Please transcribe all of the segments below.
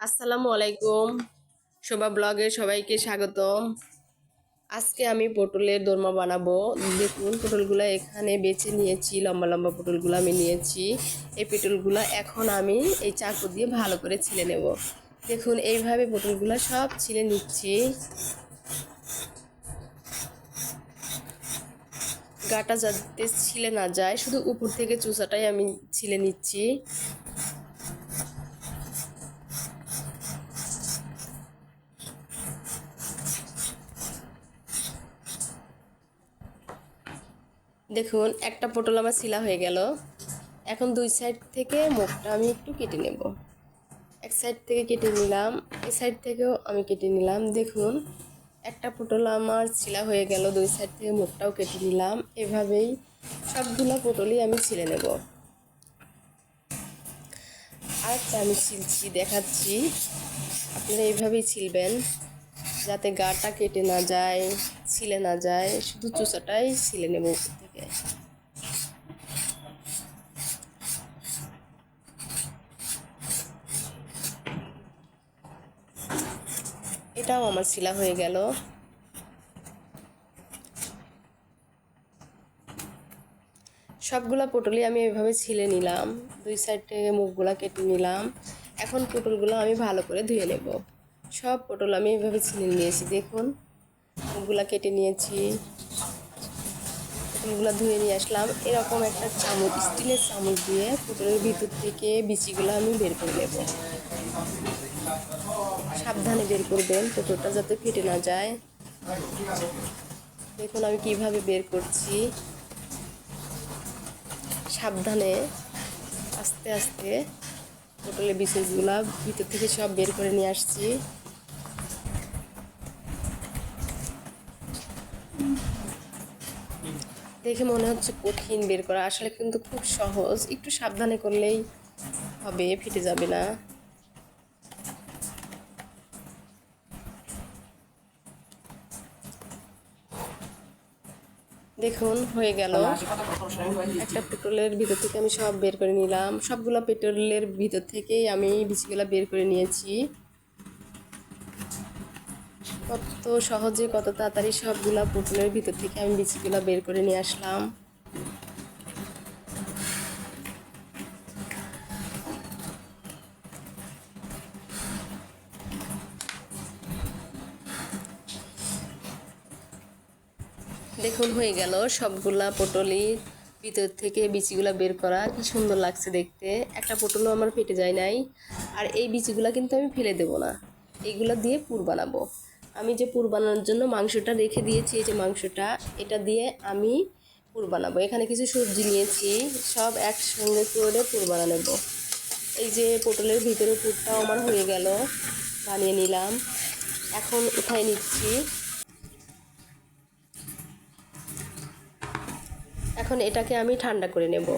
আসসালামু আলাইকুম। শোভা ব্লগে সবাইকে স্বাগতম। আজকে আমি পটলের দোরমা বানাবো। দেখুন, পটলগুলো এখানে বেছে নিয়েছি, লম্বা লম্বা পটলগুলো আমি নিয়েছি। এই পটলগুলো এখন আমি এই চাকু দিয়ে ভালো করে ছিলে নেব। দেখুন, এইভাবে পটলগুলো সব ছিলে নিচ্ছি। গাটা যাতে ছিলে না যায়, শুধু উপর থেকে চুষাটাই আমি ছিলে নিচ্ছি। দেখুন, একটা পটল আমার শিলা হয়ে গেল। এখন দুই সাইড থেকে মুখটা আমি একটু কেটে নেব। এক সাইড থেকে কেটে নিলাম, এই সাইড থেকেও আমি কেটে নিলাম। দেখুন, একটা পটল আমার ছিলা হয়ে গেল, দুই সাইড থেকে মুখটাও কেটে নিলাম। এভাবেই সবগুলো পটলই আমি ছিলে নেব। আরেকটা আমি ছিলছি, দেখাচ্ছি। আপনারা এইভাবেই ছিলবেন, যাতে গাটা কেটে না যায়, ছিলে না যায়। শুধু চোষাটাই ছিলে নেব উপর থেকে এটাও আমার শিলা হয়ে গেল। সবগুলা পটলই আমি এভাবে ছিলে নিলাম, দুই সাইড থেকে মুখগুলা কেটে নিলাম। এখন পটলগুলো আমি ভালো করে ধুয়ে নেব। সব পটল আমি এভাবে ছিলে নিয়েছি, দেখুন। মুখগুলা কেটে নিয়েছি। পটলগুলো ধুয়ে নিয়ে আসলাম। এরকম একটা চামচ, স্টিলের চামচ দিয়ে পটলের ভিতর থেকে বিচিগুলো আমি বের করে নেব। সাবধানে বের করবেন পটলটা যাতে ফেটে না যায়। দেখুন আমি কীভাবে বের করছি। সাবধানে আস্তে আস্তে পটলের বিশেষগুলো ভিতর থেকে সব বের করে নিয়ে আসছি। দেখে মনে হচ্ছে কঠিন বের করা, আসলে কিন্তু খুব সহজ। একটু সাবধানে করলেই হবে, ফেটে যাবে না। দেখুন, হয়ে গেল। একটা পেট্রোলের ভিতর থেকে আমি সব বের করে নিলাম। সবগুলো পেট্রোলের ভিতর থেকেই আমি বিচিগুলো বের করে নিয়েছি। কত সহজে, কত তাড়াতাড়ি সবগুলো পেট্রোলের ভিতর থেকে আমি বিচিগুলো বের করে নিয়ে আসলাম। দেখুন, হয়ে গেল। সবগুলা পটলই ভিতর থেকে বিচিগুলা বের করা। কি সুন্দর লাগছে দেখতে। একটা পটলও আমার ফেটে যায় নাই। আর এই বিচিগুলা কিন্তু আমি ফেলে দেবো না। এইগুলো দিয়ে পুর বানাবো। আমি যে পুর বানানোর জন্য মাংসটা রেখে দিয়েছি, এই যে মাংসটা, এটা দিয়ে আমি পুর বানাবো। এখানে কিছু সবজি নিয়েছি, সব একসঙ্গে করে পুর বানানো এই যে পটলের ভিতরে পুরটাও আমার হয়ে গেল। বানিয়ে নিলাম। এখন উঠাই নিচ্ছি। এখন এটাকে আমি ঠান্ডা করে নেব।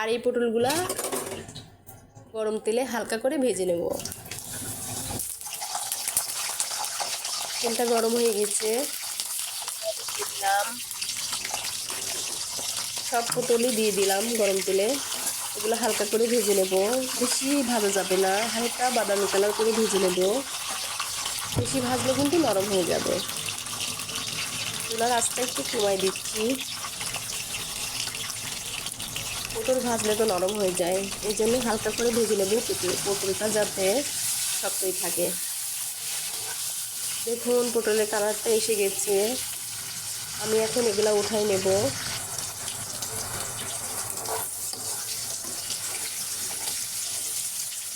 আর এই পটলগুলা গরম তেলে হালকা করে ভেজে নেব। তেলটা গরম হয়ে গেছে। দিলাম সব পটলই দিয়ে দিলাম গরম তেলে। এগুলো হালকা করে ভেজে নেব। বেশি ভাজা যাবে না। হালকা বাদামি কালার করে ভেজে নেব। বেশি ভাজলে কিন্তু নরম হয়ে যাবে। চুলার আস্তে একটু কমাই দিচ্ছি। পটল ভাজলে তো নরম হয়ে যায়, এই জন্য হালকা করে ভেজে নেব পটলটা যাতে শক্তই থাকে। দেখুন, পটলের কালারটা এসে গেছে। আমি এখন এগুলা উঠাই নেব।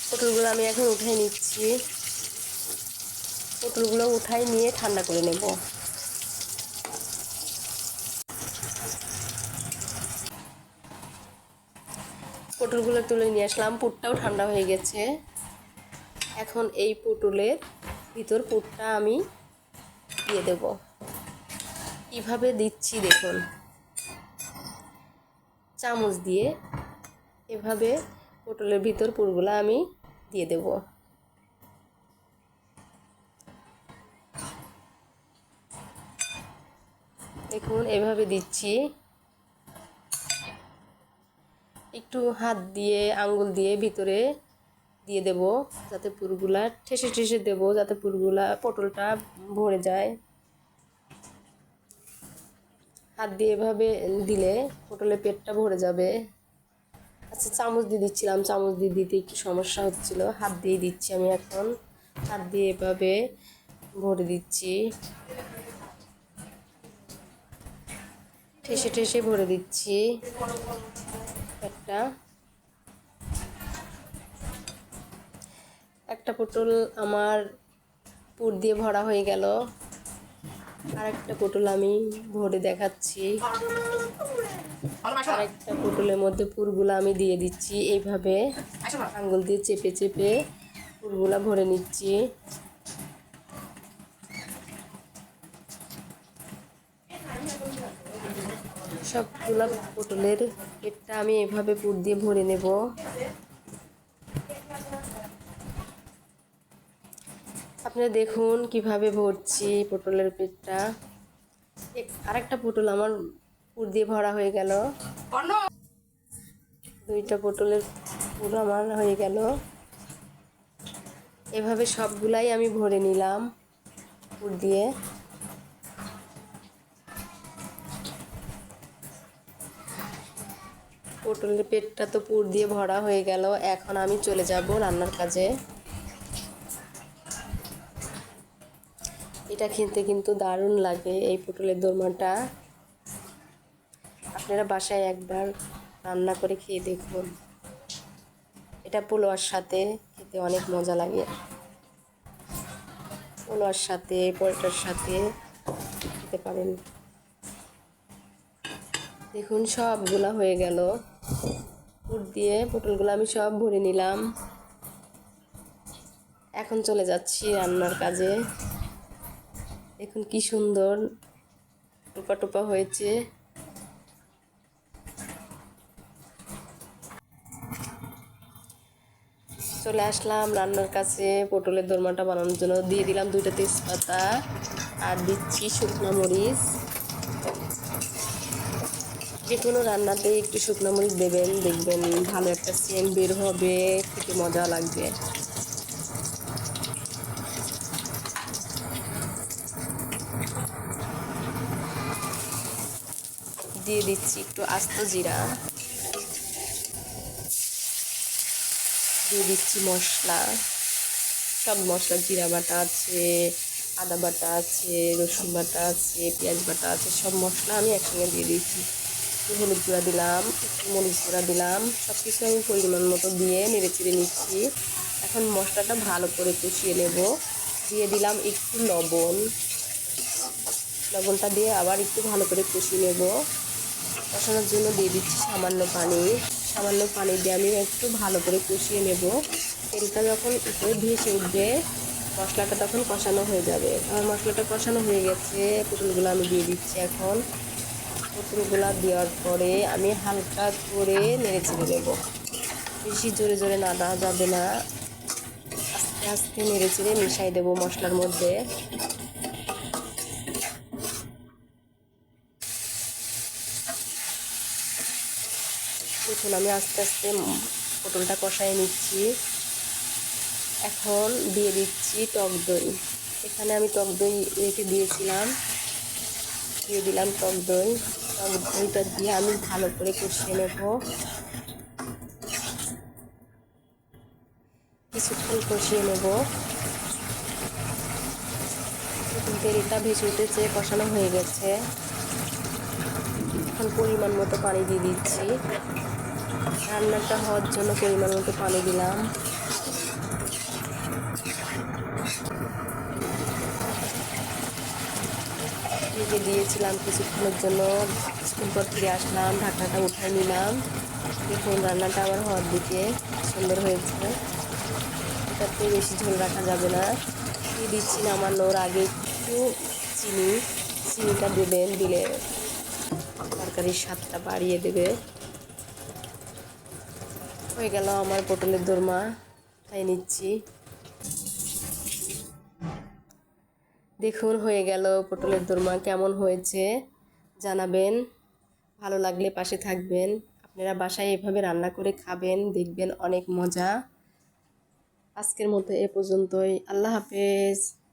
পটলগুলো আমি এখন উঠাই নিচ্ছি। পটলগুলো উঠাই নিয়ে ঠান্ডা করে নেব। পটলগুলো তুলে নিয়ে আসলাম। পুরটাও ঠান্ডা হয়ে গেছে। এখন এই পটলের ভিতর পুরটা আমি দিয়ে দেব। কীভাবে দিচ্ছি দেখুন। চামচ দিয়ে এভাবে পটলের ভিতর পুরগুলো আমি দিয়ে দেব। দেখুন, এভাবে দিচ্ছি। একটু হাত দিয়ে, আঙ্গুল দিয়ে ভিতরে দিয়ে দেব, যাতে পুরগুলা ঠেসে ঠেসে দেব, যাতে পুরগুলা পটলটা ভরে যায়। হাত দিয়ে এভাবে দিলে পটলের পেটটা ভরে যাবে। আচ্ছা চামচ দিয়ে দিচ্ছিলাম, চামচ দিয়ে দিতে একটু সমস্যা হচ্ছিল। হাত দিয়ে দিচ্ছি আমি এখন। হাত দিয়ে এভাবে ভরে দিচ্ছি। ঠেসে ঠেসে ভরে দিচ্ছি। একটা। একটা পটল আমার পুর দিয়ে ভরা হয়ে গেল। আর একটা পটল আমি ভরে দেখাচ্ছি। আর একটা পটলের মধ্যে পুরগুলো আমি দিয়ে দিচ্ছি। এইভাবে আঙ্গুল দিয়ে চেপে চেপে পুরগুলা ভরে নিচ্ছি। সবগুলা পটলের পেটটা আমি এভাবে পুর দিয়ে ভরে নেব। আপনারা দেখুন কীভাবে ভরছি পটলের পেটটা আরেকটা পটল আমার পুর দিয়ে ভরা হয়ে গেল। দুইটা পটলের পুর আমার হয়ে গেল। এভাবে সবগুলাই আমি ভরে নিলাম পুর দিয়ে। পটলের পেটটা তো পুর দিয়ে ভরা হয়ে গেল। এখন আমি চলে যাব রান্নার কাজে। এটা খেতে কিন্তু দারুণ লাগে এই পটলের দোরমাটা। আপনারা বাসায় একবার রান্না করে খেয়ে দেখুন। এটা পোলোয়ার সাথে খেতে অনেক মজা লাগে। পোলোয়ার সাথে, পরোটার সাথে খেতে পারেন। দেখুন সবগুলা হয়ে গেল। দিয়ে পটলগুলো আমি সব ভরে নিলাম। এখন চলে যাচ্ছি রান্নার কাজে। দেখুন কি সুন্দর টোপা টোপা হয়েছে। চলে আসলাম রান্নার কাছে, পটলের দোরমাটা বানানোর জন্য। দিয়ে দিলাম দুইটা তেজপাতা আর দিচ্ছি শুকনো মরিচ। যে কোনো রান্নাতে একটু শুকনো মরিচ দেবেন, দেখবেন ভালো একটা সেন্ট বের হবে, খেতে মজা লাগবে। দিয়ে দিচ্ছি একটু আস্ত জিরা। দিয়ে দিচ্ছি মশলা। সব মশলা, জিরা বাটা আছে, আদা বাটা আছে, রসুন বাটা আছে, পেঁয়াজ বাটা আছে, সব মশলা আমি একসঙ্গে দিয়ে দিচ্ছি। হলুদ গুঁড়া দিলাম মরিচ গুঁড়া দিলাম সব কিছু আমি পরিমাণ মতো দিয়ে নেড়ে চেড়ে নিচ্ছি। এখন মশলাটা ভালো করে কষিয়ে নেব। দিয়ে দিলাম একটু লবণ। লবণটা দিয়ে আবার একটু ভালো করে কষিয়ে নেব। কষানোর জন্য দিয়ে দিচ্ছি সামান্য পানি। সামান্য পানি দিয়ে আমি একটু ভালো করে কষিয়ে নেব। তেলটা যখন উপরে ভেসে উঠবে, মশলাটা তখন কষানো হয়ে যাবে। আমার মশলাটা কষানো হয়ে গেছে। পুতুলগুলো আমি দিয়ে দিচ্ছি এখন। পুতুলগুলো দেওয়ার পরে আমি হালকা করে নেড়ে চেড়ে দেবো বেশি জোরে জোরে না দেওয়া যাবে না। আস্তে আস্তে নেড়ে চেড়ে মিশাই দেবো মশলার মধ্যে। দেখুন, আমি আস্তে আস্তে পটলটা কষায় নিচ্ছি। এখন দিয়ে দিচ্ছি টক দই। এখানে আমি টক দই রেখে দিয়েছিলাম। দিয়ে দিলাম টক দই। দইটা দিয়ে আমি ভালো করে কষিয়ে নেব। কিছুক্ষণ কষিয়ে নেব। তেলটা ভেসে উঠেছে, কষানো হয়ে গেছে। এখন পরিমাণ মতো পানি দিয়ে দিচ্ছি। রান্নাটা হওয়ার জন্য পরিমাণ মতো পানি দিলাম। ঢেকে দিয়েছিলাম কিছুক্ষণের জন্য কিছুক্ষণ পর ফিরে আসলাম, ঢাকনাটা উঠাই নিলাম। দেখুন রান্নাটা আবার হওয়ার দিকে, সুন্দর হয়েছে। এটাতে বেশি ঝোল রাখা যাবে না। দিয়ে দিচ্ছি নামানোর আগে একটু চিনি। চিনিটা দেবেন, দিলে তরকারির স্বাদটা বাড়িয়ে দেবে। হয়ে গেল আমার পটলের দোরমা। খাই নিচ্ছি। দেখুন, হয়ে গেল পটলের দোরমা। কেমন হয়েছে? জানাবেন। ভালো লাগলে পাশে থাকবেন। আপনারা বাসায় এভাবে রান্না করে খাবেন, দেখবেন অনেক মজা। আজকের মতো এ পর্যন্তই। আল্লাহ হাফেজ।